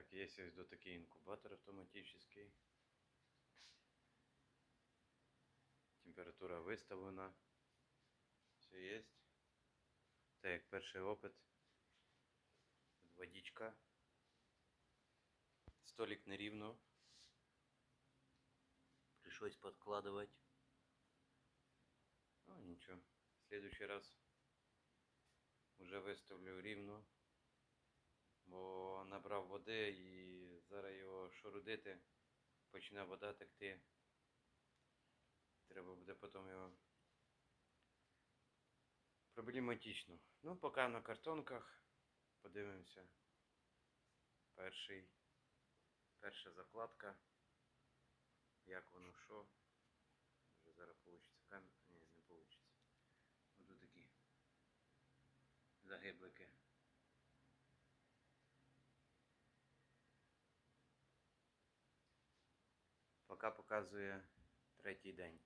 Так, є ось до такий інкубатор автоматичний. Температура виставлена. Все є. Так, як перший опит. Тут водичка. Столик нерівно. Пришлось подкладывать. Ну нічого. В следующий раз вже виставлю рівно. Набрав води і зараз його шурудити, почне вода текти. Треба буде потім його проблематично. Ну, поки на картонках подивимося. Перший, перша закладка. Як воно що. Вже зараз вийде камера. Ні, не вийде. Буду такі загиблики. Поки показує третій день.